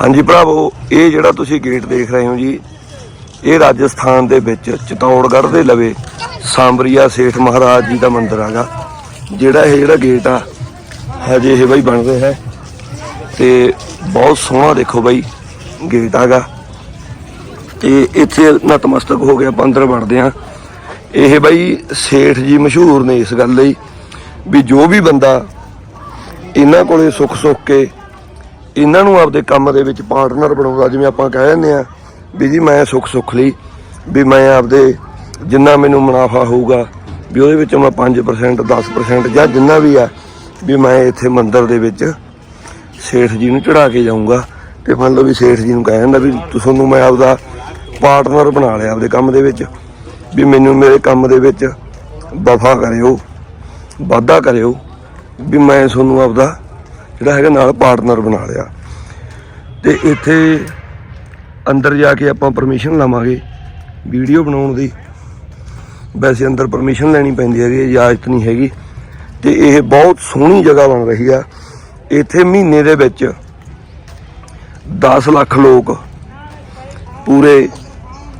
ਹਾਂਜੀ ਭਰਾਵੋ, ਇਹ ਜਿਹੜਾ ਤੁਸੀਂ ਗੇਟ ਦੇਖ ਰਹੇ ਹੋ ਜੀ, ਇਹ ਰਾਜਸਥਾਨ ਦੇ ਵਿੱਚ ਚਿਤੌੜਗੜ੍ਹ ਦੇ ਲਵੇ ਸਾਂਬਰੀਆ ਸੇਠ ਮਹਾਰਾਜ ਜੀ ਦਾ ਮੰਦਿਰ ਹੈਗਾ। ਜਿਹੜਾ ਇਹ ਜਿਹੜਾ ਗੇਟ ਆ, ਹਜੇ ਇਹ ਬਈ ਬਣ ਰਿਹਾ ਹੈ। ਤੇ ਬਹੁਤ ਸੋਹਣਾ ਦੇਖੋ ਬਈ ਗੇਟ ਹੈਗਾ। ਤੇ ਇੱਥੇ ਨਤਮਸਤਕ ਹੋ ਗਿਆ ਆਪਾਂ ਅੰਦਰ ਵੜਦੇ ਆ ਇਹ ਬਈ ਸੇਠ ਜੀ ਮਸ਼ਹੂਰ ਨੇ ਇਸ ਗੱਲ ਲਈ ਵੀ ਜੋ ਵੀ ਬੰਦਾ ਇਹਨਾਂ ਕੋਲੇ ਸੁੱਖ ਸੁੱਖ ਕੇ ਇਹਨਾਂ ਨੂੰ ਆਪਦੇ ਕੰਮ ਦੇ ਵਿੱਚ ਪਾਰਟਨਰ ਬਣਾਉਂਦਾ, ਜਿਵੇਂ ਆਪਾਂ ਕਹਿ ਦਿੰਦੇ ਆ ਵੀ ਜੀ ਮੈਂ ਸੁੱਖ ਸੁੱਖ ਲਈ, ਵੀ ਮੈਂ ਆਪਦੇ ਜਿੰਨਾ ਮੈਨੂੰ ਮੁਨਾਫਾ ਹੋਊਗਾ, ਵੀ ਉਹਦੇ ਵਿੱਚੋਂ ਮੈਂ 5% 10% ਜਾਂ ਜਿੰਨਾ ਵੀ ਆ, ਵੀ ਮੈਂ ਇੱਥੇ ਮੰਦਿਰ ਦੇ ਵਿੱਚ ਸੇਠ ਜੀ ਨੂੰ ਚੜਾ ਕੇ ਜਾਊਂਗਾ। ਤੇ ਮੰਨ ਲਓ ਵੀ ਸੇਠ ਜੀ ਨੂੰ ਕਹਿ ਦਿੰਦਾ ਵੀ ਤੁਹਾਨੂੰ ਮੈਂ ਆਪਦਾ ਪਾਰਟਨਰ ਬਣਾ ਲਿਆ ਆਪਦੇ ਕੰਮ ਦੇ ਵਿੱਚ, ਵੀ ਮੈਨੂੰ ਮੇਰੇ ਕੰਮ ਦੇ ਵਿੱਚ ਵਫਾ ਕਰਿਓ ਵਾਅਦਾ ਕਰਿਓ, ਵੀ ਮੈਂ ਤੁਹਾਨੂੰ ਆਪਦਾ ਜਿਹੜਾ ਹੈਗਾ ਨਾਲ ਪਾਰਟਨਰ ਬਣਾ ਲਿਆ। ਤੇ ਇੱਥੇ ਅੰਦਰ ਜਾ ਕੇ ਆਪਾਂ ਪਰਮਿਸ਼ਨ ਲਵਾਂਗੇ ਵੀਡੀਓ ਬਣਾਉਣ ਦੀ। ਵੈਸੇ ਅੰਦਰ ਪਰਮਿਸ਼ਨ ਲੈਣੀ ਪੈਂਦੀ ਹੈਗੀ ਇਜਾਜ਼ਤ ਨਹੀਂ ਹੈਗੀ। ਤੇ ਇਹ ਬਹੁਤ ਸੋਹਣੀ ਜਗ੍ਹਾ ਬਣ ਰਹੀ ਆ। ਇੱਥੇ ਮਹੀਨੇ ਦੇ ਵਿੱਚ 10 ਲੱਖ ਲੋਕ ਪੂਰੇ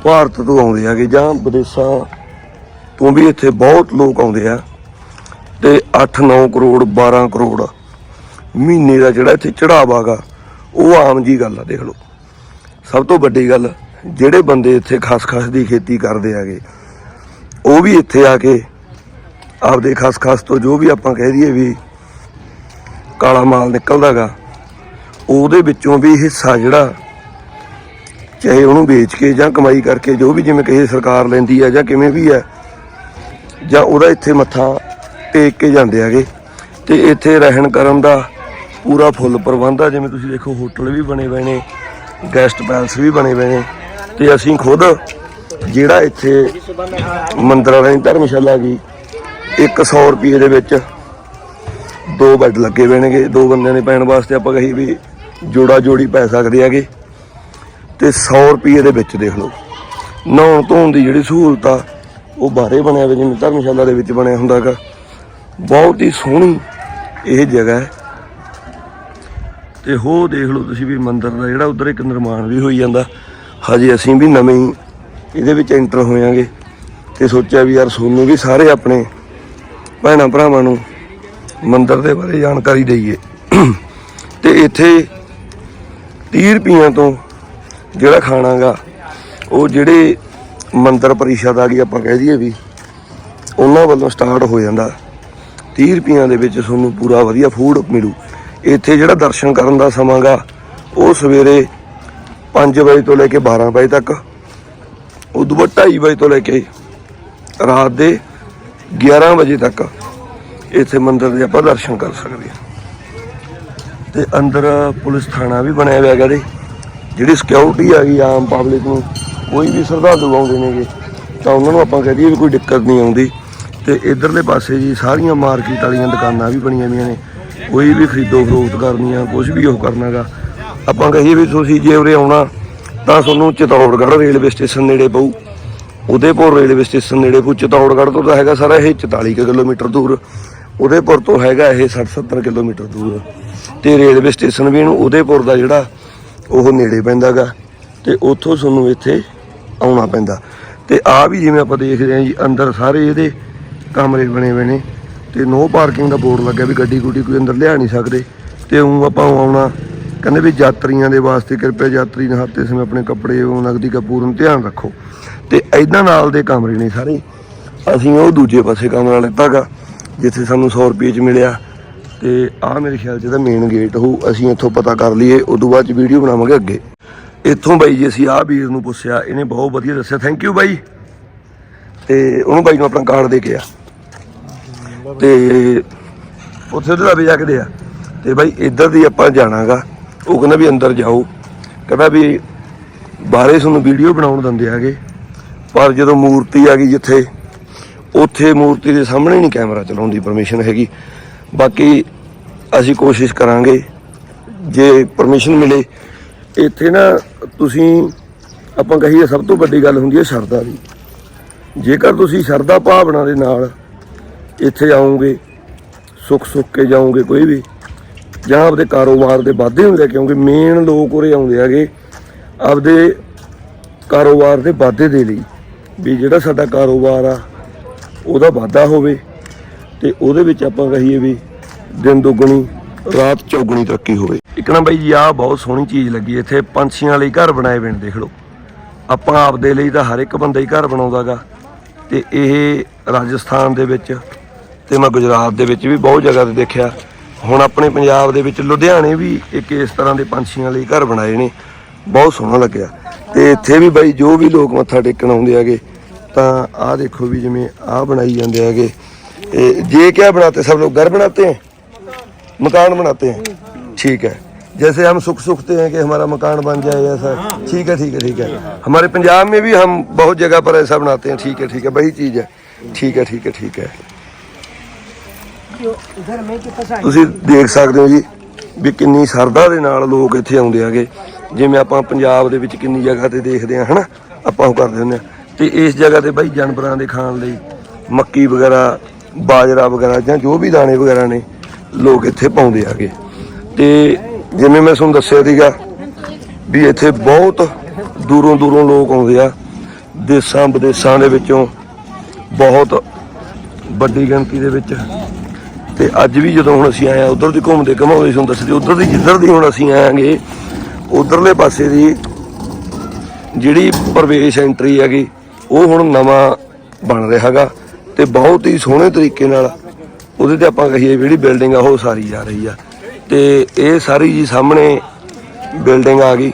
ਭਾਰਤ ਤੋਂ ਆਉਂਦੇ ਹੈਗੇ ਜਾਂ ਵਿਦੇਸ਼ਾਂ ਤੋਂ ਵੀ ਇੱਥੇ ਬਹੁਤ ਲੋਕ ਆਉਂਦੇ ਆ। ਤੇ 8-9 ਕਰੋੜ 12 ਕਰੋੜ ਮਹੀਨੇ ਦਾ ਜਿਹੜਾ ਇੱਥੇ ਚੜਾਵਾਗਾ ਉਹ ਆਮ ਜੀ ਗੱਲ ਆ, ਦੇਖ ਲਓ। ਸਭ ਤੋਂ ਵੱਡੀ ਗੱਲ, ਜਿਹੜੇ ਬੰਦੇ ਇੱਥੇ ਖਸਖਸ ਦੀ ਖੇਤੀ ਕਰਦੇ ਆਗੇ ਉਹ ਵੀ ਇੱਥੇ ਆ ਕੇ ਆਪਦੇ ਖਸਖਸ ਤੋਂ ਜੋ ਵੀ ਆਪਾਂ ਕਹਿ ਦਈਏ ਵੀ ਕਾਲਾ ਮਾਲ ਨਿਕਲਦਾਗਾ ਉਹਦੇ ਵਿੱਚੋਂ ਵੀ ਹਿੱਸਾ ਜਿਹੜਾ, ਚਾਹੇ ਉਹਨੂੰ ਵੇਚ ਕੇ ਜਾਂ ਕਮਾਈ ਕਰਕੇ ਜੋ ਵੀ ਜਿਵੇਂ ਕਹੇ ਸਰਕਾਰ ਲੈਂਦੀ ਹੈ ਜਾਂ ਕਿਵੇਂ ਵੀ ਹੈ ਜਾਂ ਉਹਦਾ ਇੱਥੇ ਮੱਥਾ ਟੇਕ ਕੇ ਜਾਂਦੇ ਹੈਗੇ, ਤੇ ਇੱਥੇ ਰਹਿਣ ਕਰਨ ਦਾ ਪੂਰਾ ਫੁੱਲ ਪ੍ਰਬੰਧ ਆ, ਜਿਵੇਂ ਤੁਸੀਂ ਦੇਖੋ, ਹੋਟਲ ਵੀ ਬਣੇ ਹੋਏ ਨੇ, ਗੈਸਟ ਪੈਲਸ ਵੀ ਬਣੇ ਹੋਏ ਨੇ। ਤੇ ਅਸੀਂ ਖੁਦ ਜਿਹੜਾ ਇੱਥੇ ਮੰਦਰਾਂ ਵਾਲੀ ਧਰਮਸ਼ਾਲਾ ਗਈ 100 ਰੁਪਏ ਦੇ ਵਿੱਚ ਦੋ ਬੈੱਡ ਲੱਗੇ ਹੋਏ ਦੋ ਬੰਦਿਆਂ ਦੇ ਪੈਣ ਵਾਸਤੇ ਆਪਾਂ ਕਹੀ ਵੀ ਜੋੜਾ ਜੋੜੀ ਪੈ ਸਕਦੇ ਹੈਗੇ। ਤੇ 100 ਰੁਪਏ ਦੇ ਵਿੱਚ ਦੇਖ ਲਓ। ਨਹਾਉਣ ਧੋਣ ਦੀ ਜਿਹੜੀ ਸਹੂਲਤ ਆ, ਉਹ ਬਾਹਰੇ ਬਣਿਆ ਹੋਇਆ, ਜਿਵੇਂ ਧਰਮਸ਼ਾਲਾ ਦੇ ਵਿੱਚ ਬਣਿਆ ਹੁੰਦਾ ਹੈਗਾ। ਬਹੁਤ ਹੀ ਸੋਹਣੀ ਇਹ ਜਗ੍ਹਾ ਹੈ। ਤੇ ਹੋ ਦੇਖ ਲਓ ਤੁਸੀਂ ਵੀ ਮੰਦਿਰ ਦਾ ਜਿਹੜਾ ਉਧਰ ਇੱਕ ਨਿਰਮਾਣ ਵੀ ਹੋਈ ਜਾਂਦਾ। ਹਜੇ ਅਸੀਂ ਵੀ ਨਵੇਂ ਹੀ ਇਹਦੇ ਵਿੱਚ ਐਂਟਰ ਹੋਇਆਂਗੇ ਤੇ ਸੋਚਿਆ ਵੀ ਯਾਰ ਸੋਨੂੰ ਵੀ ਸਾਰੇ ਆਪਣੇ ਭੈਣਾਂ ਭਰਾਵਾਂ ਨੂੰ ਮੰਦਿਰ ਦੇ ਬਾਰੇ ਜਾਣਕਾਰੀ ਦਈਏ। ਤੇ ਇੱਥੇ 30 ਰੁਪਈਆਂ ਤੋਂ ਜਿਹੜਾ ਖਾਣਾਗਾ ਉਹ ਜਿਹੜੇ ਮੰਦਰ ਪਰਿਸ਼ਦ ਆ ਗਈ ਆਪਾਂ ਕਹਿ ਦਈਏ ਵੀ, ਉਹਨਾਂ ਵੱਲੋਂ ਸਟਾਰਟ ਹੋ ਜਾਂਦਾ। 30 ਰੁਪਈਆਂ ਦੇ ਵਿੱਚ ਤੁਹਾਨੂੰ ਪੂਰਾ ਵਧੀਆ ਫੂਡ ਮਿਲੂ। ਇੱਥੇ ਜਿਹੜਾ ਦਰਸ਼ਨ ਕਰਨ ਦਾ ਸਮਾਂਗਾ, ਉਹ ਸਵੇਰੇ 5 ਵਜੇ ਤੋਂ ਲੈ ਕੇ 12 ਵਜੇ ਤੱਕ ਉਦੋਂ ਬਾਅਦ 2:30 ਵਜੇ ਤੋਂ ਲੈ ਕੇ ਰਾਤ ਦੇ 11 ਵਜੇ ਤੱਕ ਇੱਥੇ ਮੰਦਿਰ ਦੇ ਆਪਾਂ ਦਰਸ਼ਨ ਕਰ ਸਕਦੇ ਹਾਂ। ਤੇ ਅੰਦਰ ਪੁਲਿਸ ਥਾਣਾ ਵੀ ਬਣਿਆ ਹੋਇਆ ਹੈਗਾ ਦੇ ਜਿਹੜੀ ਸਿਕਿਉਰਿਟੀ ਹੈਗੀ ਆਮ ਪਬਲਿਕ ਨੂੰ, ਕੋਈ ਵੀ ਸ਼ਰਧਾਲੂ ਆਉਂਦੇ ਨੇਗੇ, ਤਾਂ ਉਹਨਾਂ ਨੂੰ ਆਪਾਂ ਕਹਿ ਦਈਏ ਵੀ ਕੋਈ ਦਿੱਕਤ ਨਹੀਂ ਆਉਂਦੀ। ਤੇ ਇਧਰਲੇ ਪਾਸੇ ਜੀ ਸਾਰੀਆਂ ਮਾਰਕੀਟ ਵਾਲੀਆਂ ਦੁਕਾਨਾਂ ਵੀ ਬਣੀਆਂ ਹੋਈਆਂ ਨੇ। ਕੋਈ ਵੀ ਖਰੀਦੋ ਫਰੋਖਤ ਕਰਨੀ ਆ ਕੁਝ ਵੀ ਉਹ ਕਰਨਾਗਾ ਆਪਾਂ ਕਹੀਏ ਵੀ ਤੁਸੀਂ ਜੇ ਉਰੇ ਆਉਣਾ, ਤਾਂ ਤੁਹਾਨੂੰ ਚਿਤੌੜਗੜ੍ਹ ਰੇਲਵੇ ਸਟੇਸ਼ਨ ਨੇੜੇ ਪਊ। ਉਦੇਪੁਰ ਰੇਲਵੇ ਸਟੇਸ਼ਨ ਨੇੜੇ ਪਊ। ਚਿਤੌੜਗੜ੍ਹ ਤੋਂ ਤਾਂ ਹੈਗਾ ਸਾਰਾ ਇਹ 44 ਕੁ ਕਿਲੋਮੀਟਰ ਦੂਰ। ਉਦੇਪੁਰ ਤੋਂ ਹੈਗਾ ਇਹ 60 70 ਕਿਲੋਮੀਟਰ ਦੂਰ। ਤੇ ਰੇਲਵੇ ਸਟੇਸ਼ਨ ਵੀ ਇਹਨੂੰ ਉਦੇਪੁਰ ਦਾ ਜਿਹੜਾ ਉਹ ਨੇੜੇ ਪੈਂਦਾਗਾ ਤੇ ਉੱਥੋਂ ਤੁਹਾਨੂੰ ਇੱਥੇ ਆਉਣਾ ਪੈਂਦਾ। ਤੇ ਆ ਵੀ ਜਿਵੇਂ ਆਪਾਂ ਦੇਖਦੇ ਹਾਂ ਜੀ, ਅੰਦਰ ਸਾਰੇ ਇਹਦੇ ਕਮਰੇ ਬਣੇ ਹੋਏ ਨੇ। ਤੇ ਨੋ ਪਾਰਕਿੰਗ ਦਾ ਬੋਰਡ ਲੱਗਿਆ ਵੀ ਗੱਡੀ ਗੁੱਡੀ ਕੋਈ ਅੰਦਰ ਲਿਆ ਨਹੀਂ ਸਕਦੇ। ਤੇ ਉਹ ਆਪਾਂ ਆਉਣਾ। ਕਹਿੰਦੇ ਵੀ ਯਾਤਰੀਆਂ ਦੇ ਵਾਸਤੇ ਕਿਰਪਾ ਯਾਤਰੀ ਨਹਾਤੇ ਸਮੇਂ ਆਪਣੇ ਕੱਪੜੇ ਉਹ ਨਗਦੀ ਦਾ ਧਿਆਨ ਰੱਖੋ। ਤੇ ਐਦਾਂ ਨਾਲ ਦੇ ਕਮਰੇ ਨੇ ਸਾਰੇ। ਅਸੀਂ ਉਹ ਦੂਜੇ ਪਾਸੇ ਕਮਰਾ ਲਿੱਤਾਗਾ, ਜਿੱਥੇ ਸਾਨੂੰ 100 ਰੁਪਏ ਚ ਮਿਲਿਆ। ਤੇ ਆਹ ਮੇਰੇ ਖਿਆਲ ਚ ਇਹਦਾ ਮੇਨ ਗੇਟ ਹੋਊ। ਅਸੀਂ ਇੱਥੋਂ ਪਤਾ ਕਰ ਲਈਏ, ਉਦੋਂ ਬਾਅਦ ਚ ਵੀਡੀਓ ਬਣਾਵਾਂਗੇ ਅੱਗੇ। ਇੱਥੋਂ ਬਾਈ ਜੀ, ਅਸੀਂ ਆਹ ਵੀਰ ਨੂੰ ਪੁੱਛਿਆ, ਇਹਨੇ ਬਹੁਤ ਵਧੀਆ ਦੱਸਿਆ। ਥੈਂਕ ਯੂ ਬਾਈ। ਤੇ ਉਹਨੂੰ ਬਾਈ ਨੂੰ ਆਪਣਾ ਕਾਰਡ ਦੇ ਕੇ ਆ। ਤੇ ਉੱਥੇ ਉਹਦੇ ਲਾਵੇ ਜਾ ਕੇ ਦੇ ਆ ਤੇ ਬਾਈ ਇੱਧਰ ਦੀ ਆਪਾਂ ਜਾਣਾਗਾ, ਉਹ ਕਹਿੰਦਾ ਵੀ ਅੰਦਰ ਜਾਓ। ਕਹਿੰਦਾ ਵੀ ਬਾਹਰੇ ਤੁਹਾਨੂੰ ਵੀਡੀਓ ਬਣਾਉਣ ਦਿੰਦੇ ਹੈਗੇ ਪਰ ਜਦੋਂ ਮੂਰਤੀ ਆ ਗਈ ਜਿੱਥੇ, ਉੱਥੇ ਮੂਰਤੀ ਦੇ ਸਾਹਮਣੇ ਨਹੀਂ ਕੈਮਰਾ ਚਲਾਉਣ ਦੀ ਪਰਮਿਸ਼ਨ ਹੈਗੀ। ਬਾਕੀ ਅਸੀਂ ਕੋਸ਼ਿਸ਼ ਕਰਾਂਗੇ, ਜੇ ਪਰਮਿਸ਼ਨ ਮਿਲੇ। ਇੱਥੇ ਨਾ ਤੁਸੀਂ, ਆਪਾਂ ਕਹੀਏ ਸਭ ਤੋਂ ਵੱਡੀ ਗੱਲ ਹੁੰਦੀ ਹੈ ਸ਼ਰਧਾ ਦੀ। ਜੇਕਰ ਤੁਸੀਂ ਸ਼ਰਧਾ ਭਾਵਨਾ ਦੇ ਨਾਲ ਇੱਥੇ ਆਓਗੇ ਸੁੱਖ ਸੁੱਖ ਕੇ ਜਾਓਗੇ ਕੋਈ ਵੀ। ਜਾਂ ਆਪਦੇ ਕਾਰੋਬਾਰ ਦੇ ਵਾਧੇ ਹੁੰਦੇ ਕਿਉਂਕਿ ਮੇਨ ਲੋਕ ਉਰੇ ਆਉਂਦੇ ਹੈਗੇ, ਆਪਦੇ ਕਾਰੋਬਾਰ ਦੇ ਵਾਧੇ ਦੇ ਲਈ। ਵੀ ਜਿਹੜਾ ਸਾਡਾ ਕਾਰੋਬਾਰ ਆ, ਉਹਦਾ ਵਾਧਾ ਹੋਵੇ ਤੇ ਉਹਦੇ ਵਿੱਚ ਆਪਾਂ ਕਹੀਏ ਵੀ ਦਿਨ ਦੁੱਗਣੀ, ਰਾਤ ਚੌਗਣੀ ਤਰੱਕੀ ਹੋਵੇ। ਇੱਕ ਨਾ ਬਾਈ ਜੀ, ਆਹ ਬਹੁਤ ਸੋਹਣੀ ਚੀਜ਼ ਲੱਗੀ ਇੱਥੇ, ਪੰਛੀਆਂ ਲਈ ਘਰ ਬਣਾਏ ਹੋਏ ਦੇਖ ਲਓ। ਆਪਾਂ ਆਪਦੇ ਲਈ ਤਾਂ ਹਰ ਇੱਕ ਬੰਦਾ ਹੀ ਘਰ ਬਣਾਉਂਦਾਗਾ ਤੇ ਇਹ ਰਾਜਸਥਾਨ ਦੇ ਵਿੱਚ ਤੇ ਮੈਂ ਗੁਜਰਾਤ ਦੇ ਵਿੱਚ ਵੀ ਬਹੁਤ ਜਗ੍ਹਾ ਤੇ ਦੇਖਿਆ ਹੁਣ ਆਪਣੇ ਪੰਜਾਬ ਦੇ ਵਿੱਚ ਲੁਧਿਆਣੇ ਵੀ ਇੱਕ ਇਸ ਤਰ੍ਹਾਂ ਦੇ ਪੰਛੀਆਂ ਲਈ ਘਰ ਬਣਾਏ ਨੇ ਬਹੁਤ ਸੋਹਣਾ ਲੱਗਿਆ ਤੇ ਇੱਥੇ ਵੀ ਬਾਈ ਜੋ ਵੀ ਲੋਕ ਮੱਥਾ ਟੇਕਣ ਆਉਂਦੇ ਹੈਗੇ ਤਾਂ ਆਹ ਦੇਖੋ ਵੀ ਜਿਵੇਂ ਆਹ ਬਣਾਈ ਜਾਂਦੇ ਹੈਗੇ ਇਹ ਜੇ ਕਿਆ ਬਣਾਤੇ सब लोग घर बनाते हैं मकान बनाते हैं ठीक है जैसे हम सुख सुखते हैं कि हमारा मकान बन जाए ऐसा ठीक है ठीक है ठीक है हमारे पंजाब में भी हम बहुत जगह पर ऐसा बनाते हैं ठीक है ठीक है वही चीज है ठीक है ठीक है ठीक है इधर मैं के पास ਤੁਸੀਂ ਦੇਖ ਸਕਦੇ ਹੋ ਜੀ ਵੀ ਕਿੰਨੀ ਸਰਦਾ ਦੇ ਨਾਲ ਲੋਕ ਇੱਥੇ ਆਉਂਦੇ ਆਗੇ ਜਿਵੇਂ ਆਪਾਂ ਪੰਜਾਬ ਦੇ ਵਿੱਚ ਕਿੰਨੀ ਜਗ੍ਹਾ ਤੇ ਦੇਖਦੇ ਆ ਹਨਾ? ਆਪਾਂ ਉਹ ਕਰਦੇ ਹੁੰਦੇ ਆ ਤੇ ਇਸ ਜਗ੍ਹਾ ਤੇ ਬਾਈ ਜਾਨਵਰਾਂ ਦੇ ਖਾਣ ਲਈ ਮੱਕੀ ਵਗੈਰਾ, ਬਾਜਰਾ ਵਗੈਰਾ ਜਾਂ ਜੋ ਵੀ ਦਾਣੇ ਵਗੈਰਾ ਨੇ, ਲੋਕ ਇੱਥੇ ਪਾਉਂਦੇ ਆਗੇ ਤੇ ਜਿਵੇਂ ਮੈਂ ਤੁਹਾਨੂੰ ਦੱਸਿਆ ਸੀਗਾ ਵੀ ਇੱਥੇ ਬਹੁਤ ਦੂਰੋਂ ਦੂਰੋਂ ਲੋਕ ਆਉਂਦੇ ਆ। ਦੇਸਾਂ ਵਿਦੇਸਾਂ ਦੇ ਵਿੱਚੋਂ ਬਹੁਤ ਵੱਡੀ ਗਿਣਤੀ ਦੇ ਵਿੱਚ ਤੇ ਅੱਜ ਵੀ ਜਦੋਂ ਹੁਣ ਅਸੀਂ ਆਏ ਆ, ਉਧਰ ਦੀ ਘੁੰਮਦੇ ਘਮਾਉਂਦੇ ਤੁਹਾਨੂੰ ਦੱਸਦੇ ਉਧਰ ਦੀ ਜਿੱਧਰ ਦੀ ਹੁਣ ਅਸੀਂ ਆਏਾਂਗੇ, ਉਧਰਲੇ ਪਾਸੇ ਦੀ ਜਿਹੜੀ ਪ੍ਰਵੇਸ਼ ਐਂਟਰੀ ਹੈਗੀ, ਉਹ ਹੁਣ ਨਵਾਂ ਬਣ ਰਿਹਾ ਹੈਗਾ ਤੇ ਬਹੁਤ ਹੀ ਸੋਹਣੇ ਤਰੀਕੇ ਨਾਲ ਉਹਦੇ ਤੇ ਆਪਾਂ ਕਹੀਏ ਜਿਹੜੀ ਬਿਲਡਿੰਗ ਆ, ਉਹ ਸਾਰੀ ਜਾ ਰਹੀ ਆ। ਤੇ ਇਹ ਸਾਰੀ ਜੀ ਸਾਹਮਣੇ ਬਿਲਡਿੰਗ ਆ ਗਈ।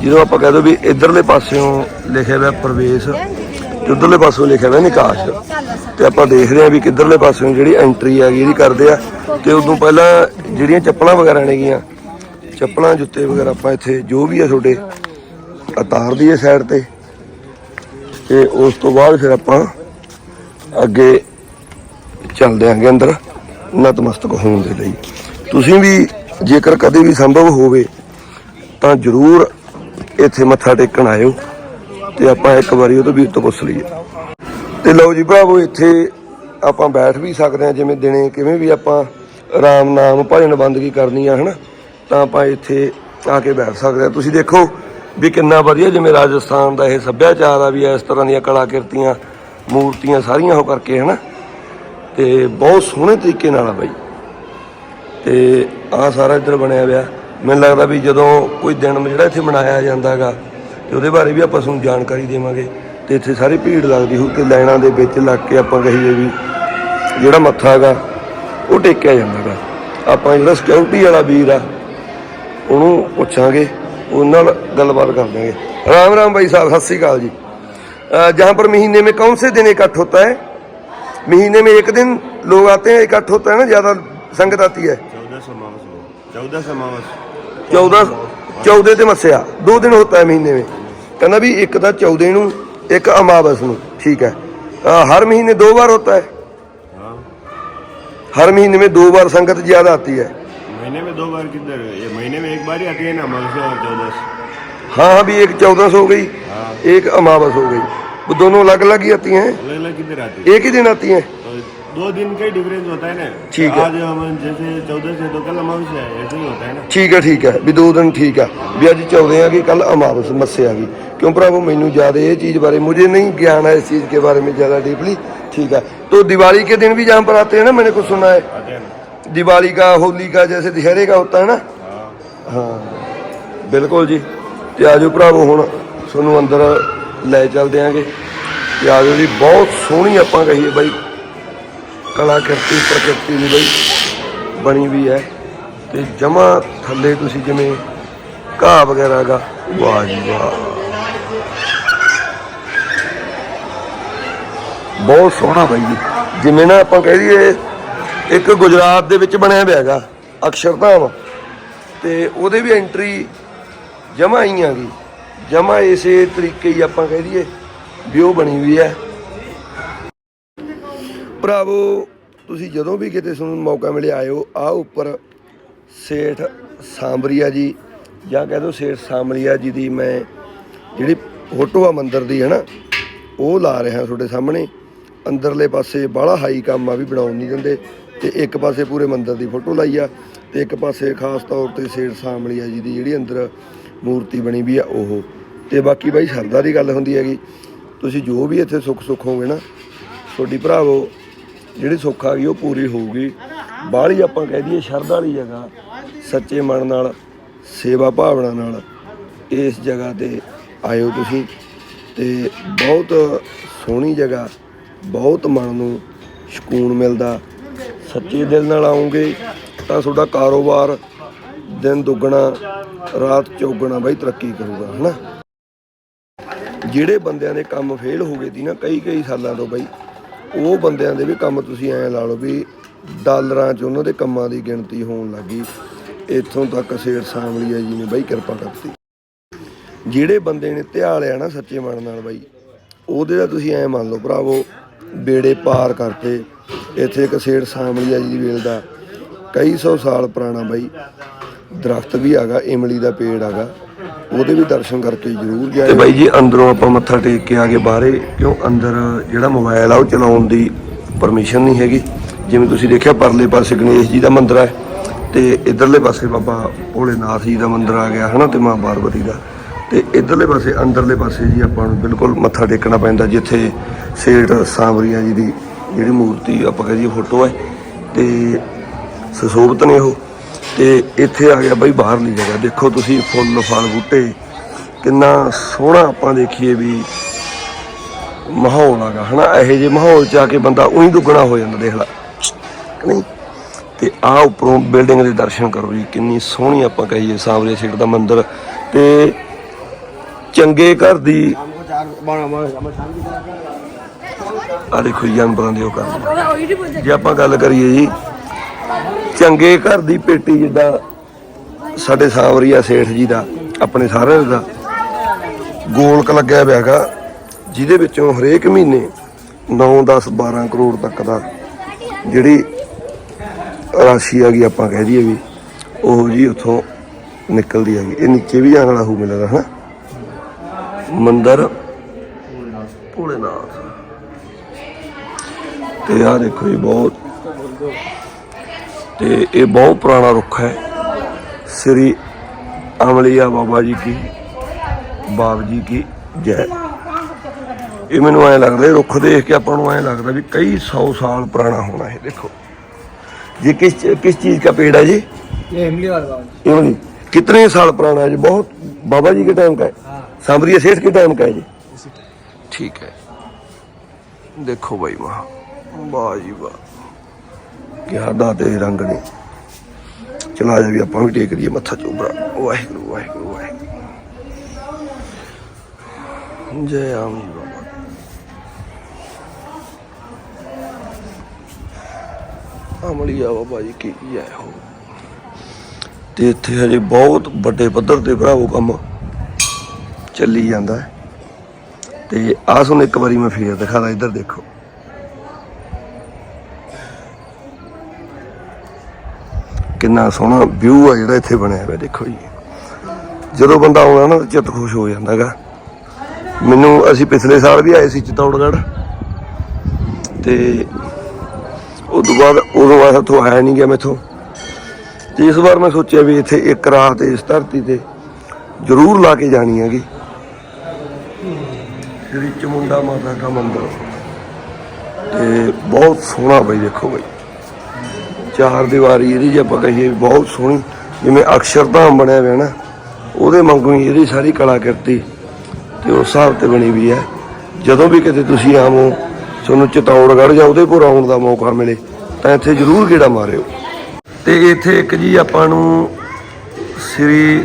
ਜਦੋਂ ਆਪਾਂ ਕਹਦੇ ਵੀ ਇਧਰਲੇ ਪਾਸਿਓਂ ਲਿਖਿਆ ਹੋਇਆ ਪ੍ਰਵੇਸ਼ ਤੇ ਉਧਰਲੇ ਪਾਸਿਓਂ ਲਿਖਿਆ ਹੋਇਆ ਨਿਕਾਸ਼। ਤੇ ਆਪਾਂ ਦੇਖ ਰਹੇ ਹਾਂ ਵੀ ਕਿੱਧਰਲੇ ਪਾਸਿਓਂ ਜਿਹੜੀ ਐਂਟਰੀ ਆ ਗਈ ਇਹਦੀ ਕਰਦੇ ਆ। ਤੇ ਉਦੋਂ ਪਹਿਲਾਂ ਜਿਹੜੀਆਂ ਚੱਪਲਾਂ ਵਗੈਰਾ ਨੇਗੀਆਂ ਚੱਪਲਾਂ ਜੁੱਤੇ ਵਗੈਰਾ ਆਪਾਂ ਇੱਥੇ ਜੋ ਵੀ ਆ ਤੁਹਾਡੇ ਉਤਾਰ ਦਈਏ ਸਾਈਡ ਤੇ। ਤੇ ਉਸ ਤੋਂ ਬਾਅਦ ਫਿਰ ਆਪਾਂ ਅੱਗੇ ਚੱਲਦੇ ਆਂਗੇ ਅੰਦਰ, ਨਤਮਸਤਕ ਹੋਣ ਦੇ ਲਈ। ਤੁਸੀਂ ਵੀ ਜੇਕਰ ਕਦੇ ਵੀ ਸੰਭਵ ਹੋਵੇ, ਤਾਂ ਜ਼ਰੂਰ ਇੱਥੇ ਮੱਥਾ ਟੇਕਣ ਆਇਓ। ਤੇ ਆਪਾਂ ਇੱਕ ਵਾਰੀ ਉਹ ਤੋਂ ਵੀ ਤੋਂ ਪੁੱਛ ਲਈਏ। ਤੇ ਲਓ ਜੀ ਭਰਾਵੋ, ਇੱਥੇ ਆਪਾਂ ਬੈਠ ਵੀ ਸਕਦੇ ਹਾਂ, ਜਿਵੇਂ ਦਿਨੇ ਕਿਵੇਂ ਵੀ ਆਪਾਂ ਆਰਾਮ ਨਾਮ ਭਜਨ ਬੰਦਗੀ ਕਰਨੀ ਆ, ਹਨਾ? ਤਾਂ ਆਪਾਂ ਇੱਥੇ ਆ ਕੇ ਬੈਠ ਸਕਦੇ ਹਾਂ। ਤੁਸੀਂ ਦੇਖੋ ਵੀ ਕਿੰਨਾ ਵਧੀਆ ਜਿਵੇਂ ਰਾਜਸਥਾਨ ਦਾ ਇਹ ਸੱਭਿਆਚਾਰ ਆ ਵੀ ਇਸ ਤਰ੍ਹਾਂ ਦੀਆਂ ਕਲਾਕਿਰਤੀਆਂ, ਮੂਰਤੀਆਂ ਸਾਰੀਆਂ ਉਹ ਕਰਕੇ, ਹਨਾ? ਤੇ ਬਹੁਤ ਸੋਹਣੇ ਤਰੀਕੇ ਨਾਲ ਆ ਬਾਈ। ਤੇ ਆ ਸਾਰਾ ਇੱਧਰ ਬਣਿਆ ਹੋਇਆ। ਮੈਨੂੰ ਲੱਗਦਾ ਵੀ ਜਦੋਂ ਕੋਈ ਦਿਨ ਜਿਹੜਾ ਇੱਥੇ ਮਨਾਇਆ ਜਾਂਦਾਗਾ ਤੇ ਉਹਦੇ ਬਾਰੇ ਵੀ ਆਪਾਂ ਤੁਹਾਨੂੰ ਜਾਣਕਾਰੀ ਦੇਵਾਂਗੇ ਤੇ ਇੱਥੇ ਸਾਰੀ ਭੀੜ ਲੱਗਦੀ ਹੋਊ ਤੇ ਲਾਈਨਾਂ ਦੇ ਵਿੱਚ ਲੱਗ ਕੇ ਆਪਾਂ ਕਹੀਏ ਵੀ ਜਿਹੜਾ ਮੱਥਾ ਹੈਗਾ ਉਹ ਟੇਕਿਆ ਜਾਂਦਾਗਾ ਆਪਾਂ ਜਿਹੜਾ ਸਿਕਿਉਰਿਟੀ ਵਾਲਾ ਵੀਰ ਆ ਉਹਨੂੰ ਪੁੱਛਾਂਗੇ ਉਹਨਾਂ ਨਾਲ ਗੱਲਬਾਤ ਕਰ ਦਾਂਗੇ राम राम भाई साहब सत श्रीकाल जी अ, जहाँ पर महीने में कौन से दिन इकट्ठ होता है महीने में एक दिन लोग आते हैं इकट्ठ होता है ना ज्यादा संगत आती है चौदह समावस हो चौदह समावस चौदह चौदह से मस्या दो दिन होता है महीने में कहना भी एक था चौदह नू एक अमावस नू ठीक है आ, हर महीने दो बार होता है हर महीने में दो बार संगत ज्यादा आती है महीने में दो बार किधर ये महीने में एक बार ही आती है ना अमावस और चौदस हाँ हाँ भी एक चौदस हो गई एक अमावस हो गई वो दोनों अलग अलग ही आती हैं अलग अलग किधर आती है एक ही दिन आती हैं दो दिन का ही डिफरेंस होता है ना ठीक है। आज हम जैसे चौदह से तो कल अमावस्या है ऐसे ही होता है ना ਠੀਕ ਹੈ ਠੀਕ ਹੈ ਵੀ ਦੋ ਦਿਨ ਠੀਕ ਹੈ ਵੀ ਅੱਜ 14 ਆ ਗਈ ਕੱਲ अमावस मस्से आ गई क्यों भरावो मैनू ज्यादा ये चीज बारे मुझे नहीं ज्ञान है इस चीज के बारे में ज्यादा डीपली ठीक है तो दिवाली के दिन भी जहाँ पर आते हैं ना मैंने कुछ सुना है आते हैं ना दिवाली का होली का जैसे दशहरे का होता है ना हाँ ਹਾਂ ਬਿਲਕੁਲ ਜੀ ਤੇ ਆਜੋ ਭਰਾਵੋ ਹੁਣ ਤੁਹਾਨੂੰ ਅੰਦਰ ਲੈ ਚੱਲਦੇ ਆਂਗੇ ਤੇ ਆਜੋ ਜੀ ਬਹੁਤ ਸੋਹਣੀ ਆਪਾਂ ਕਹੀਏ ਬਾਈ ਕਲਾਕ੍ਰਿਤੀ, ਪ੍ਰਕਿਰਤੀ ਦੀ ਬਾਈ ਬਣੀ ਵੀ ਹੈ ਤੇ ਜਮਾ ਥੱਲੇ ਤੁਸੀਂ ਜਿਵੇਂ ਘਾਹ ਵਗੈਰਾ ਗਾ ਵਾਹ ਜੀ ਵਾਹ। ਬਹੁਤ ਸੋਹਣਾ ਬਾਈ ਜੀ। ਜਿਵੇਂ ਨਾ ਆਪਾਂ ਕਹਿ ਦਈਏ, ਇੱਕ ਗੁਜਰਾਤ ਦੇ ਵਿੱਚ ਬਣਿਆ ਹੋਇਆ ਹੈਗਾ ਅਕਸ਼ਰਧਾਮ ਤੇ ਉਹਦੇ ਵੀ ਐਂਟਰੀ ਜਮਾ ਹੀ ਆ ਗਈ ਜਮਾ ਇਸੇ ਤਰੀਕੇ ਹੀ ਆਪਾਂ ਕਹਿ ਦਈਏ ਵੀ ਉਹ ਬਣੀ ਹੋਈ ਹੈ। ਭਰਾਵੋ, ਤੁਸੀਂ ਜਦੋਂ ਵੀ ਕਿਤੇ ਤੁਹਾਨੂੰ ਮੌਕਾ ਮਿਲੇ ਆਇਓ। ਆ ਉੱਪਰ ਸੇਠ ਸਾਂਬਰੀਆ ਜੀ, ਜਾਂ ਕਹਿ ਦੋ ਸੇਠ ਸਾਂਬਰੀਆ ਜੀ ਦੀ ਮੈਂ ਜਿਹੜੀ ਫੋਟੋ ਆ ਮੰਦਿਰ ਦੀ ਹੈ ਨਾ ਉਹ ਲਾ ਰਿਹਾ ਤੁਹਾਡੇ ਸਾਹਮਣੇ। ਅੰਦਰਲੇ ਪਾਸੇ ਬਾਹਲਾ ਹਾਈ ਕੰਮ ਆ ਵੀ ਬਣਾਉਣ ਨਹੀਂ ਦਿੰਦੇ, ਤੇ ਇੱਕ ਪਾਸੇ ਪੂਰੇ ਮੰਦਿਰ ਦੀ ਫੋਟੋ ਲਾਈ ਆ, ਤੇ ਇੱਕ ਪਾਸੇ ਖਾਸ ਤੌਰ ਤੇ ਸੇਠ ਸਾਮਲੀਆ ਜੀ ਦੀ ਜਿਹੜੀ ਅੰਦਰ ਮੂਰਤੀ ਬਣੀ ਵੀ ਆ, ਉਹ। ਤੇ ਬਾਕੀ ਬਾਈ ਸ਼ਰਧਾ ਦੀ ਗੱਲ ਹੁੰਦੀ ਹੈਗੀ। ਤੁਸੀਂ ਜੋ ਵੀ ਇੱਥੇ ਸੁੱਖ ਸੁੱਖ ਹੋਗੇ ਨਾ, ਤੁਹਾਡੀ ਭਰਾਵੋ ਜਿਹੜੀ ਸੁੱਖ ਆ ਗਈ, ਉਹ ਪੂਰੀ ਹੋਊਗੀ। ਬਾਹਲੀ ਆਪਾਂ ਕਹਿ ਦਈਏ ਸ਼ਰਧਾ ਵਾਲੀ ਜਗ੍ਹਾ, ਸੱਚੇ ਮਨ ਨਾਲ, ਸੇਵਾ ਭਾਵਨਾ ਨਾਲ ਇਸ ਜਗ੍ਹਾ ਤੇ ਆਇਓ ਤੁਸੀਂ। ਤੇ ਬਹੁਤ ਸੋਹਣੀ ਜਗ੍ਹਾ, ਬਹੁਤ ਮਨ ਨੂੰ ਸਕੂਨ ਮਿਲਦਾ। ਸੱਚੇ ਦਿਲ ਨਾਲ ਆਉਂਗੇ ਤਾਂ ਤੁਹਾਡਾ ਕਾਰੋਬਾਰ ਦਿਨ ਦੁੱਗਣਾ, ਰਾਤ ਚੌਗਣਾ ਬਾਈ ਤਰੱਕੀ ਕਰੂਗਾ, ਹਨਾ? ਜਿਹੜੇ ਬੰਦਿਆਂ ਦੇ ਕੰਮ ਫੇਲ ਹੋ ਗਏ ਸੀ ਨਾ ਕਈ ਕਈ ਸਾਲਾਂ ਤੋਂ ਬਈ ਉਹ ਬੰਦਿਆਂ ਦੇ ਵੀ ਕੰਮ ਤੁਸੀਂ ਐਂ ਲਾ ਲਓ ਵੀ ਡਾਲਰਾਂ 'ਚ ਉਹਨਾਂ ਦੇ ਕੰਮਾਂ ਦੀ ਗਿਣਤੀ ਹੋਣ ਲੱਗੀ ਇੱਥੋਂ ਤੱਕ ਸੇਠ ਸਾਂਵਲੀਆ ਜੀ ਨੇ ਬਾਈ ਕਿਰਪਾ ਕਰਤੀ। ਜਿਹੜੇ ਬੰਦੇ ਨੇ ਧਿਆ ਲਿਆ ਨਾ ਸੱਚੇ ਮਨ ਨਾਲ ਬਾਈ, ਉਹਦੇ ਦਾ ਤੁਸੀਂ ਐ ਮੰਨ ਲਓ ਭਰਾਵੋ, ਬੇੜੇ ਪਾਰ ਕਰਤੇ ਇੱਥੇ ਇੱਕ ਸੇਠ ਸਾਂਵਲੀਆ ਜੀ ਦੀ ਵੇਲ ਦਾ ਕਈ ਸੌ ਸਾਲ ਪੁਰਾਣਾ ਬਾਈ, ਦਰਖਤ ਵੀ ਹੈਗਾ, ਇਮਲੀ ਦਾ ਪੇੜ ਹੈਗਾ। ਉਹਦੇ ਵੀ ਦਰਸ਼ਨ ਕਰਕੇ ਜ਼ਰੂਰ ਜਾਇਓ। ਬਾਈ ਜੀ, ਅੰਦਰੋਂ ਆਪਾਂ ਮੱਥਾ ਟੇਕ ਕੇ ਆ ਗਏ ਬਾਹਰੇ, ਕਿਉਂ ਅੰਦਰ ਜਿਹੜਾ ਮੋਬਾਈਲ ਆ ਉਹ ਚਲਾਉਣ ਦੀ ਪਰਮਿਸ਼ਨ ਨਹੀਂ ਹੈਗੀ। ਜਿਵੇਂ ਤੁਸੀਂ ਦੇਖਿਆ, ਪਰਲੇ ਪਾਸੇ ਗਣੇਸ਼ ਜੀ ਦਾ ਮੰਦਿਰ ਹੈ ਤੇ ਇਧਰਲੇ ਪਾਸੇ ਬਾਬਾ ਭੋਲੇਨਾਥ ਜੀ ਦਾ ਮੰਦਿਰ ਆ ਗਿਆ, ਹਨਾ, ਤੇ ਮਾਂ ਪਾਰਵਤੀ ਦਾ। ਤੇ ਇਧਰਲੇ ਪਾਸੇ, ਅੰਦਰਲੇ ਪਾਸੇ ਜੀ ਆਪਾਂ ਨੂੰ ਬਿਲਕੁਲ ਮੱਥਾ ਟੇਕਣਾ ਪੈਂਦਾ, ਜਿੱਥੇ ਸੇਠ ਸਾਂਵਰੀਆ ਜੀ ਦੀ ਜਿਹੜੀ ਮੂਰਤੀ ਆਪਾਂ ਕਹਦੇ ਫੋਟੋ ਹੈ ਤੇ ਸੁਸ਼ੋਭਤ ਨੇ ਉਹ। ਤੇ ਇੱਥੇ ਆ ਗਿਆ ਬਈ ਬਾਹਰਲੀ ਜਗ੍ਹਾ। ਦੇਖੋ ਤੁਸੀਂ ਫੁੱਲ ਫਲ ਬੂਟੇ, ਕਿੰਨਾ ਸੋਹਣਾ ਆਪਾਂ ਦੇਖੀਏ ਵੀ ਮਾਹੌਲ ਆਗਾ, ਹਨਾ? ਇਹੋ ਜਿਹੇ ਮਾਹੌਲ ਚ ਆ ਕੇ ਬੰਦਾ ਉਹੀ ਦੁੱਗਣਾ ਹੋ ਜਾਂਦਾ, ਦੇਖ ਲੈ। ਨਹੀਂ? ਤੇ ਆ ਉੱਪਰੋਂ ਬਿਲਡਿੰਗ ਦੇ ਦਰਸ਼ਨ ਕਰੋ ਜੀ, ਕਿੰਨੀ ਸੋਹਣੀ ਆਪਾਂ ਕਹੀਏ ਸਾਵਰੇ ਸੇਠ ਦਾ ਮੰਦਿਰ। ਤੇ ਚੰਗੇ ਘਰ ਦੀ ਆ ਦੇਖੋ ਜਾਨਵਰਾਂ ਦੀ ਉਹ ਕਰ ਜੇ ਆਪਾਂ ਗੱਲ ਕਰੀਏ ਜੀ ਚੰਗੇ ਘਰ ਦੀ ਪੇਟੀ ਜਿੱਦਾਂ ਸਾਡੇ ਸਾਵਰੀਆ ਸੇਠ ਜੀ ਦਾ, ਆਪਣੇ ਸਾਰਿਆਂ ਦਾ, ਗੋਲਕ ਲੱਗਿਆ ਹੋਇਆ ਜਿਹਦੇ ਵਿੱਚੋਂ ਹਰੇਕ ਮਹੀਨੇ 9 10 12 ਕਰੋੜ ਤੱਕ ਦਾ ਜਿਹੜੀ ਰਾਸ਼ੀ ਆ ਗਈ ਆਪਾਂ ਕਹਿ ਦਈਏ ਵੀ, ਉਹ ਜੀ ਉੱਥੋਂ ਨਿਕਲਦੀ ਹੈਗੀ ਇਹ ਨੀਚੇ ਵੀ ਜਾਣ ਵਾਲਾ ਹੋ ਮਿਲਦਾ ਹਨਾ? ਮੰਦਰ ਭੋਲੇਨਾਥ। ਤੇ ਆ ਦੇਖੋ ਜੀ, ਬਹੁਤ ਤੇ ਇਹ ਬਹੁਤ ਪੁਰਾਣਾ ਰੁੱਖ ਹੈ ਸ੍ਰੀ ਅਮਲੀਆ ਬਾਬਾ ਜੀ ਕੀ ਬਾਬ ਜੀ ਕੀ ਜੈ ਇਹ ਮੈਨੂੰ ਐ ਲੱਗਦਾ ਇਹ ਰੁੱਖ ਦੇਖ ਕੇ ਆਪਾਂ ਨੂੰ ਐ ਲੱਗਦਾ ਵੀ ਕਈ 100 ਸਾਲ ਪੁਰਾਣਾ ਹੋਣਾ ਇਹ ਦੇਖੋ ये किस किस चीज का पेड़ है जी ये इमली वाला बाबा इमली कितने साल पुराना है जी बहुत बाबा जी के टाइम का है सांवरिया सेठ के टाइम का है जी ठीक है देखो भाई वहाँ वाह जी वाह ਕਿ ਸਾਡਾ ਤੇ ਰੰਗ ਨੇ ਚਲਾ ਜਾ ਵੀ ਆਪਾਂ ਵੀ ਟੇਕ ਲਈਏ ਮੱਥਾ ਚੋਬਰਾ ਵਾਹਿਗੁਰੂ ਵਾਹਿਗੁਰੂ ਵਾਹਿਗੁਰੂ। ਜੈ ਆਮ ਬਾਬਾ। ਅਮਲੀ ਆ ਬਾਬਾ ਜੀ, ਕੀ ਹੈ ਹੋ। ਤੇ ਇੱਥੇ ਹਜੇ ਬਹੁਤ ਵੱਡੇ ਪੱਧਰ ਤੇ ਭਰਾ ਉਹ ਕੰਮ ਚੱਲੀ ਜਾਂਦਾ ਤੇ ਆਹ ਤੁਹਾਨੂੰ ਇੱਕ ਵਾਰੀ ਮੈਂ ਫੇਰ ਦਿਖਾਦਾ, ਇੱਧਰ ਦੇਖੋ। ਕਿੰਨਾ ਸੋਹਣਾ ਵਿਊ ਆ ਜਿਹੜਾ ਇੱਥੇ ਬਣਿਆ ਹੋਇਆ, ਦੇਖੋ ਜੀ। ਜਦੋਂ ਬੰਦਾ ਆਉਂਦਾ ਨਾ ਚਿੱਤ ਖੁਸ਼ ਹੋ ਜਾਂਦਾਗਾ ਮੈਨੂੰ, ਅਸੀਂ ਪਿਛਲੇ ਸਾਲ ਵੀ ਆਏ ਸੀ ਚਿਤੌੜਗੜ੍ਹ। ਤੇ ਉਸ ਤੋਂ ਬਾਅਦ, ਉਦੋਂ ਬਾਅਦ ਉੱਥੋਂ ਆਇਆ ਨਹੀਂ ਗਿਆ ਮੈਥੋਂ। ਤੇ ਇਸ ਵਾਰ ਮੈਂ ਸੋਚਿਆ ਵੀ ਇੱਥੇ ਇੱਕ ਰਾਤ ਇਸ ਧਰਤੀ ਤੇ ਜ਼ਰੂਰ ਲਾ ਕੇ ਜਾਣੀ ਹੈਗੀ। ਸ੍ਰੀ ਚਮੁੰਡਾ ਮਾਤਾ ਦਾ ਮੰਦਿਰ। ਤੇ ਬਹੁਤ ਸੋਹਣਾ ਬਈ, ਦੇਖੋ ਬਈ। ਚਾਰ ਦੀਵਾਰੀ ਇਹਦੀ ਜੇ ਆਪਾਂ ਕਹੀਏ ਵੀ ਬਹੁਤ ਸੋਹਣੀ, ਜਿਵੇਂ ਅਕਸ਼ਰਧਾਮ ਬਣਿਆ ਹੋਇਆ ਨਾ, ਉਹਦੇ ਵਾਂਗੂ ਹੀ ਇਹਦੀ ਸਾਰੀ ਕਲਾਕ੍ਰਿਤੀ ਤੇ ਉਸ ਹਿਸਾਬ ਤੇ ਬਣੀ ਵੀ ਹੈ। ਜਦੋਂ ਵੀ ਕਿਤੇ ਤੁਸੀਂ ਆਵੋ, ਤੁਹਾਨੂੰ ਚਿਤੌੜਗੜ੍ਹ ਜਾਂ ਉਦੇਪੁਰ ਆਉਣ ਦਾ ਮੌਕਾ ਮਿਲੇ, ਤਾਂ ਇੱਥੇ ਜ਼ਰੂਰ ਗੇੜਾ ਮਾਰਿਓ। ਤੇ ਇੱਥੇ ਇੱਕ ਜੀ ਆਪਾਂ ਨੂੰ ਸ੍ਰੀ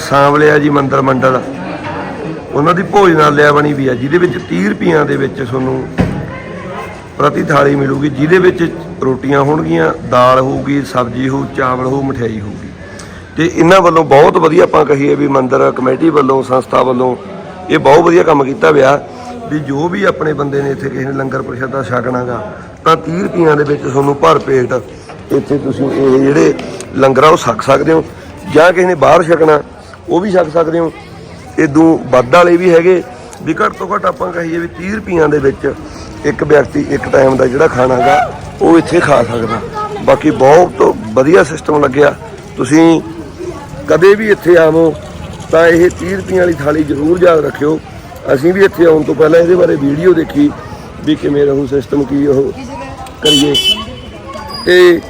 ਸਾਂਵਲਿਆ ਜੀ ਮੰਦਰ ਮੰਡਲ, ਉਹਨਾਂ ਦੀ ਭੋਜਨਾਲਿਆ ਬਣੀ ਵੀ ਆ, ਜਿਹਦੇ ਵਿੱਚ 30 ਰੁਪਈਆਂ ਦੇ ਵਿੱਚ ਤੁਹਾਨੂੰ ਪ੍ਰਤੀ ਥਾਲੀ ਮਿਲੂਗੀ, ਜਿਹਦੇ ਵਿੱਚ ਰੋਟੀਆਂ ਹੋਣਗੀਆਂ, ਦਾਲ ਹੋਊਗੀ, ਸਬਜ਼ੀ ਹੋਊ, ਚਾਵਲ ਹੋਊ, ਮਠਿਆਈ ਹੋਊਗੀ। ਤੇ ਇਹਨਾਂ ਵੱਲੋਂ ਬਹੁਤ ਵਧੀਆ ਆਪਾਂ ਕਹੀਏ ਵੀ ਮੰਦਰ ਕਮੇਟੀ ਵੱਲੋਂ, ਸੰਸਥਾ ਵੱਲੋਂ ਇਹ ਬਹੁਤ ਵਧੀਆ ਕੰਮ ਕੀਤਾ ਵਿਆ ਵੀ ਜੋ ਵੀ ਆਪਣੇ ਬੰਦੇ ਨੇ ਇੱਥੇ ਕਿਸੇ ਨੇ ਲੰਗਰ ਪ੍ਰਸ਼ਾਦਾ ਛਕਣਾਗਾ, ਤਾਂ 30 ਰੁਪਈਆਂ ਦੇ ਵਿੱਚ ਤੁਹਾਨੂੰ ਭਰ ਪੇਟ ਇੱਥੇ ਤੁਸੀਂ ਇਹ ਜਿਹੜੇ ਲੰਗਰ ਆ ਉਹ ਛਕ ਸਕਦੇ ਹੋ। ਜਾਂ ਕਿਸੇ ਨੇ ਬਾਹਰ ਛਕਣਾ, ਉਹ ਵੀ ਛਕ ਸਕਦੇ ਹੋ। ਇਦੋਂ ਵੱਧ ਵਾਲੇ ਵੀ ਹੈਗੇ, ਵੀ ਘੱਟ ਤੋਂ ਘੱਟ ਆਪਾਂ ਕਹੀਏ ਵੀ 30 ਰੁਪਈਆਂ ਦੇ ਵਿੱਚ ਇੱਕ ਵਿਅਕਤੀ ਇੱਕ ਟਾਈਮ ਦਾ ਜਿਹੜਾ ਖਾਣਾਗਾ ਉਹ ਇੱਥੇ ਖਾ ਸਕਦਾ। ਬਾਕੀ ਬਹੁਤ ਵਧੀਆ ਸਿਸਟਮ ਲੱਗਿਆ। ਤੁਸੀਂ ਕਦੇ ਵੀ ਇੱਥੇ ਆਵੋ ਤਾਂ ਇਹ 30 ਰੁਪਈਆਂ ਵਾਲੀ ਥਾਲੀ ਜ਼ਰੂਰ ਯਾਦ ਰੱਖਿਓ। ਅਸੀਂ ਵੀ ਇੱਥੇ ਆਉਣ ਤੋਂ ਪਹਿਲਾਂ ਇਹਦੇ ਬਾਰੇ ਵੀਡੀਓ ਦੇਖੀ ਵੀ ਕਿਵੇਂ ਰਹੂ ਸਿਸਟਮ ਕੀ ਉਹ ਕਰੀਏ। ਤੇ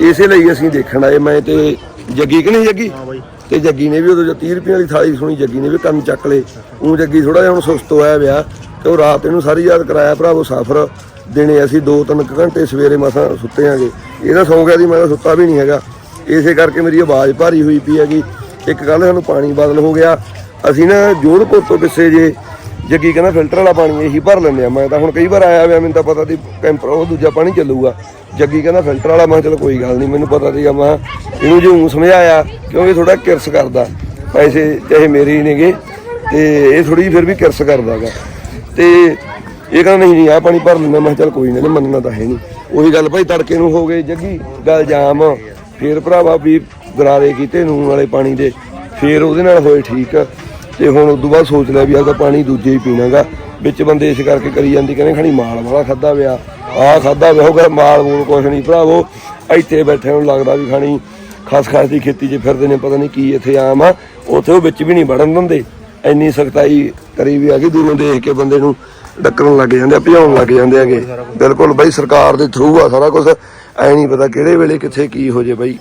ਇਸੇ ਲਈ ਅਸੀਂ ਦੇਖਣ ਆਏ। ਮੈਂ ਤੇ ਜੱਗੀ ਕਿ ਨਹੀਂ ਜੱਗੀ? ਤੇ ਜੱਗੀ ਨੇ ਵੀ ਉਦੋਂ ਜੋ 30 ਰੁਪਏ ਵਾਲੀ ਥਾਲੀ ਸੁਣੀ ਜੱਗੀ ਨੇ ਵੀ ਕੰਮ ਚੱਕ ਲਏ। ਉਹ ਜੱਗੀ ਥੋੜਾ ਜਿਹਾ ਹੁਣ ਸੁਸਤ ਹੋਇਆ ਵਿਆ ਤੇ ਉਹ ਰਾਤ ਇਹਨੂੰ ਸਾਰੀ ਯਾਦ ਕਰਾਇਆ ਭਰਾਵੋ ਸਫ਼ਰ ਦਿਨੇ ਅਸੀਂ 2-3 ਘੰਟੇ ਸਵੇਰੇ ਮਸਾਂ ਸੁੱਤੇ ਆਂਗੇ। ਇਹਦਾ ਸੌਂ ਗਿਆ ਸੀ, ਮੈਂ ਸੁੱਤਾ ਵੀ ਨਹੀਂ ਹੈਗਾ। ਇਸੇ ਕਰਕੇ ਮੇਰੀ ਆਵਾਜ਼ ਭਾਰੀ ਹੋਈ ਪਈ ਹੈਗੀ। ਇੱਕ ਗੱਲ ਸਾਨੂੰ ਪਾਣੀ ਬਦਲ ਹੋ ਗਿਆ। ਅਸੀਂ ਨਾ ਜੋਧਪੁਰ ਤੋਂ ਪਿੱਛੇ ਜੇ ਜੱਗੀ ਕਹਿੰਦਾ ਫਿਲਟਰ ਵਾਲਾ ਪਾਣੀ ਇਹੀ ਭਰ ਲੈਂਦੇ ਆ। ਮੈਂ ਤਾਂ ਹੁਣ ਕਈ ਵਾਰ ਆਇਆ ਹੋਇਆ, ਮੈਨੂੰ ਤਾਂ ਪਤਾ ਸੀ ਕੈਂਪਰ ਉਹ ਦੂਜਾ ਪਾਣੀ ਚੱਲੂਗਾ। ਜੱਗੀ ਕਹਿੰਦਾ ਫਿਲਟਰ ਵਾਲਾ, ਮੈਂ ਕਿਹਾ ਚਲੋ ਕੋਈ ਗੱਲ ਨਹੀਂ, ਮੈਨੂੰ ਪਤਾ ਸੀਗਾ। ਮੈਂ ਕਿਹਾ ਇਹਨੂੰ ਜੋ ਸਮਝਾਇਆ, ਕਿਉਂਕਿ ਥੋੜਾ ਕਿਰਸ ਕਰਦਾ। ਪੈਸੇ ਚਾਹੇ ਮੇਰੇ ਹੀ ਨੇਗੇ, ਤੇ ਇਹ ਥੋੜੀ ਫਿਰ ਵੀ ਕਿਰਸ ਕਰਦਾਗਾ। ਤੇ ਇਹ ਕਹਿੰਦਾ, ਨਹੀਂ ਨਹੀਂ ਆ ਪਾਣੀ ਭਰ ਲੈਂਦਾ। ਮੈਂ ਕਿਹਾ, ਚੱਲ ਕੋਈ ਨਹੀਂ ਮੰਨਣਾ ਤਾਂ ਹੈ ਨਹੀਂ ਉਹੀ ਗੱਲ ਭਾਈ, ਤੜਕੇ ਨੂੰ ਹੋ ਗਏ ਜੱਗੀ, ਗੱਲ ਜਾਮ। ਫੇਰ ਭਰਾਵਾ ਵੀ ਗਰਾਰੇ ਕੀਤੇ ਨੂਨ ਵਾਲੇ ਪਾਣੀ ਦੇ, ਫੇਰ ਉਹਦੇ ਨਾਲ ਹੋਏ ਠੀਕ। ਤੇ ਹੁਣ ਉਦੋਂ ਬਾਅਦ ਸੋਚ ਲਿਆ ਵੀ ਆਪਦਾ ਪਾਣੀ ਦੂਜੇ ਹੀ ਪੀਣਾਗਾ। ਵਿੱਚ ਬੰਦੇ ਇਸ ਕਰਕੇ ਕਰੀ ਜਾਂਦੀ, ਕਹਿੰਦੇ ਖਣੀ ਮਾਲ ਵਾਲਾ ਖਾਦਾ ਵਿਆ, ਆਹ ਖਾਦਾ ਵਿਆ। ਉਹ ਗਿਆ ਮਾਲ ਮੂਲ ਕੁਛ ਨਹੀਂ ਭਰਾਵੋ, ਇੱਥੇ ਬੈਠੇ ਨੂੰ ਲੱਗਦਾ ਵੀ ਖਾਣੀ ਖਾਸ ਖਾਸ ਦੀ ਖੇਤੀ 'ਚ ਫਿਰਦੇ ਨੇ, ਪਤਾ ਨਹੀਂ ਕੀ ਇੱਥੇ ਆਮ ਆ, ਉੱਥੇ ਉਹ ਵਿੱਚ ਵੀ ਨਹੀਂ ਵੜਨ ਦਿੰਦੇ। ਇੰਨੀ ਸਖਤਾਈ ਕਰੀ ਵੀ ਆ ਕਿ ਦੂਰੋਂ ਦੇਖ ਕੇ ਬੰਦੇ ਨੂੰ ਡੱਕਣ ਲੱਗ ਜਾਂਦੇ ਆ, ਭਜਾਉਣ ਲੱਗ ਜਾਂਦੇ ਹੈਗੇ। ਬਿਲਕੁਲ ਬਈ, ਸਰਕਾਰ ਦੇ ਥਰੂ ਆ ਸਾਰਾ ਕੁਝ ਐ ਨਹੀਂ ਪਤਾ ਕਿਹੜੇ ਵੇਲੇ ਕਿੱਥੇ ਕੀ ਹੋ ਜੇ ਬਈ।